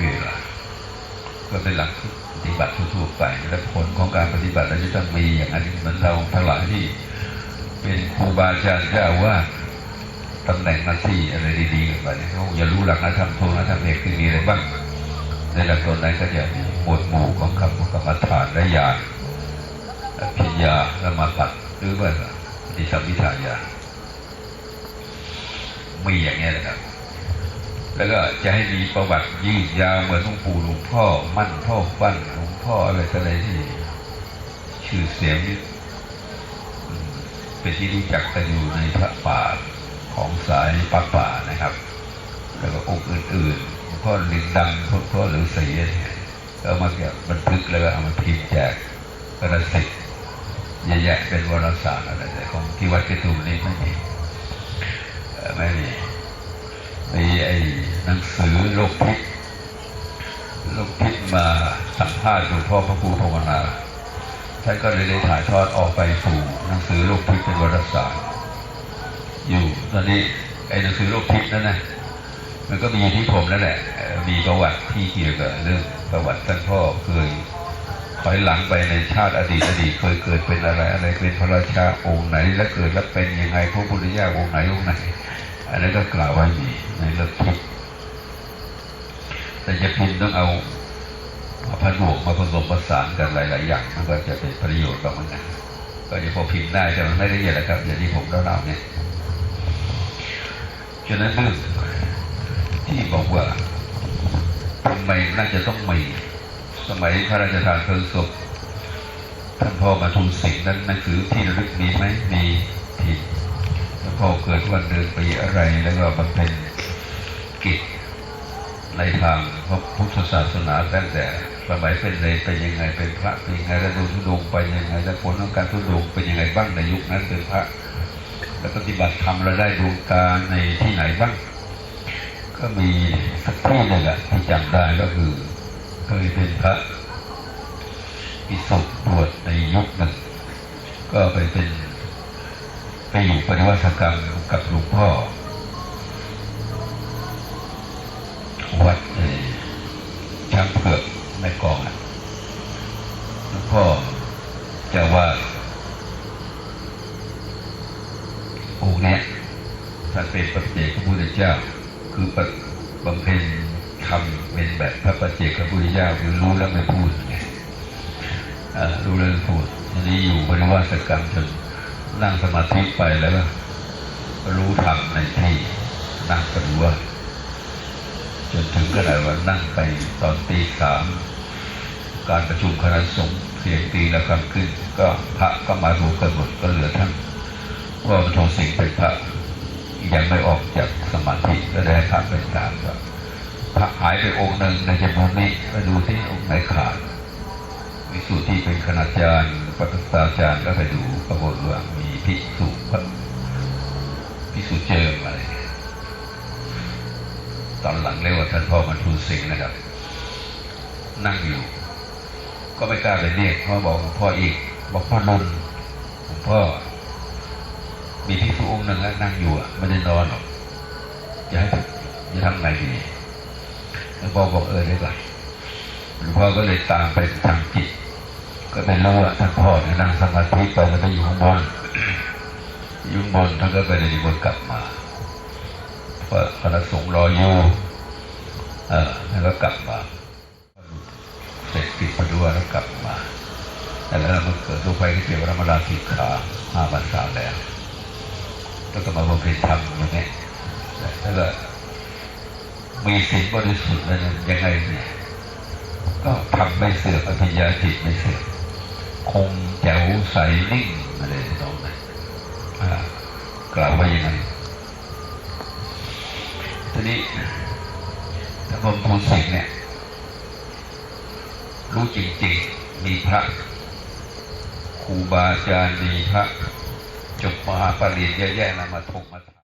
มีเวลาก็เป็นหลักปฏิบัติทั่วไป และผลของการปฏิบัติเราจะต้องมีอย่างนั้นเหมือนเราทั้งหลายที่ เป็นครูบาอาจารย์เจ้าอาว่าตำแหน่งหน้าที่อะไรดีๆกันไปเนี่ยเขาอย่ารู้หลักนะธรรมโทนะธรรมเอกคือมีอะไรบ้างในหลักตัวนั้นก็จะมีหมวดหมู่ของคำกรรมฐานและญาพิญญาและมาปัดหรือว่าปฏิสัมพิทายามีอย่างนี้นะครับ แล้วก็จะให้มีประวัติยืดยาวเหมือนหลวงปู่หลวงพ่อมั่นพ่อฟั่นหลวงพ่ออะไรต่ออะไรที่ ชื่อเสียงเป็นที่รู้จักกันอยู่ในพระป่าของสายป่าป่านะครับ แล้วก็องค์อื่นๆหลวงพ่อลิงดังหลวงพ่อหรือเสียเนี่ยก็เอามาเก็บบันทึกแล้วก็เอามาพิมพ์แจกกระสิทธิ์เยอะแยะเป็นวารสารอะไรแต่ของที่วัดกระตูมนี่ไม่มีไม่มี มีไอ้หนังสือโลกทิพย์โลกทิพย์มาสัมภาษณ์หลวงพ่อพระครูภาวนาท่านก็เลยได้ถ่ายทอดออกไปสู่หนังสือโลกทิพย์เป็นวารสารอยู่ตอนนี้ไอ้หนังสือโลกทิพย์นั่นนะมันก็มีที่ผมนั่นแหละ มีประวัติที่เกี่ยวกับเรื่องประวัติท่านพ่อเคยถอยหลังไปในชาติอดีตอดีตเคยเกิดเป็นอะไรอะไรเป็นพระราชาองค์ไหน และเกิดแล้วเป็นยังไงพระพุทธเจ้าองค์ไหนองค์ไหน อันนั้นก็กล่าวไว้มีในเรื่องทิพย์แต่จะพิมพ์ต้องเอาผนวกมาผสมผสานกันหลาย ๆ อย่างมันก็จะเป็นประโยชน์กับมันนะก็จะพอพิมพ์ได้แต่มันไม่ละเอียดนะครับอย่างที่ผมเล่าๆเนี่ยฉะนั้นเรื่องที่บอกว่าทำไมน่าจะต้องมีสมัยพระราชทานเพลิงศพท่านพ่อมาทูลสิงนั้นหนังสือที่ระลึกมีไหมมีที่แล้ว พ่อเกิดวันเดือนปีอะไรแล้วก็บำเพ็ญกิจในทางพระพุทธศาสนาตั้งแต่สมัยเป็นเลยเป็นยังไงเป็นพระเป็นยังไงแล้วดูทุดงไปยังไงแล้วผลของการทุดงเป็นยังไงบ้างในยุคนั้นเป็นพระแล้วปฏิบัติธรรมเราได้ดวงตาในที่ไหนบ้าง ก็มีสักที่หนึ่งอะที่จำได้ก็คือเคยเป็นพระพิสุบวชในยุคหนึ่งก็ไปเป็น ไปอยู่ปฏิวัติกรรมกับหลวงพ่อวัดช้างเผือกในกองอะหลวงพ่อจะว่าองค์นี้ท่านเป็นปัจเจกพระพุทธเจ้า คือปฏบำเพ็ญทำเป็นแบบพระปัจเจกพระพุทธเจ้าคือรู้แล้วไม่พูดไงรู้แล้วพูดทีนี้อยู่ปฏิวัติกรรมจน นั่งสมาธิไปแล้วก็รู้ธรรมในที่นั่งปฏิวัติจนถึงขนาดว่านั่งไปตอนตีสามการประชุมคณะสงฆ์เสียงตีแล้วคำขึ้น ก็พระก็มาดูกันหมดก็เหลือท่านว่ามันทงสิงเป็นพระยังไม่ออกจากสมาธิก็ได้พระไปตามก็พระหายไปองค์หนึ่งในจำนวนนี้ไปดูที่องค์ไหนขาดวิสุทธิเป็นคณาจารย์ ปฏิสาจารย์ก็ไปดูปรากฏว่ามีภิกษุพระภิกษุเจิมอะไรตอนหลังเรียกว่าท่านพ่อมันทูลสิงห์นะครับ นั่งอยู่ ก็ไม่กล้าไปเรียกเพราบอกพ่ออีก บอกพ่อนนหลวงพ่อมีภิกษุองค์หนึ่งนะนั่งอยู่อะไม่ได้นอนหรอกจะให้จะทำไงดีหลวงพ่อบอกเออได้ก่อนหลวงพ่อก็เลยตามไปทางจิต ก็ไม่รู้ว่าท่านพ่อเนี่ยนั่งสมาธิไปแล้วก็อยู่ข้างบนอยู่งบนท่านก็ไปเลยวนกลับมาเพราะคณะสงฆ์รออยู่เออแล้วก็กลับมาเสร็จกิจพระดูแล้วกลับมาแต่แล้วมันเกิดทุกไฟที่เกี่ยวกับธรรมราสิกขาห้าพรรษาแล้วแล้วก็มาบำเพ็ญธรรมอย่างนี้แล้วก็มีสิ่งบริสุทธิ์แล้นี่ยยังไงเนี่ยก็ทำไม่เสื่อมอภิญญาจิตไม่เสื่อม คงแจ๋วใสนิ่งอะไรตรงนั้นอ่ากล่าวว่าอย่างนั้นทีนี้ถ้าผมทูลสิงเนี่ย รู้จริงๆ มีพระครูบาอาจารย์มีพระจบมหาปรริญญาเยอะแยะนะมาทงมา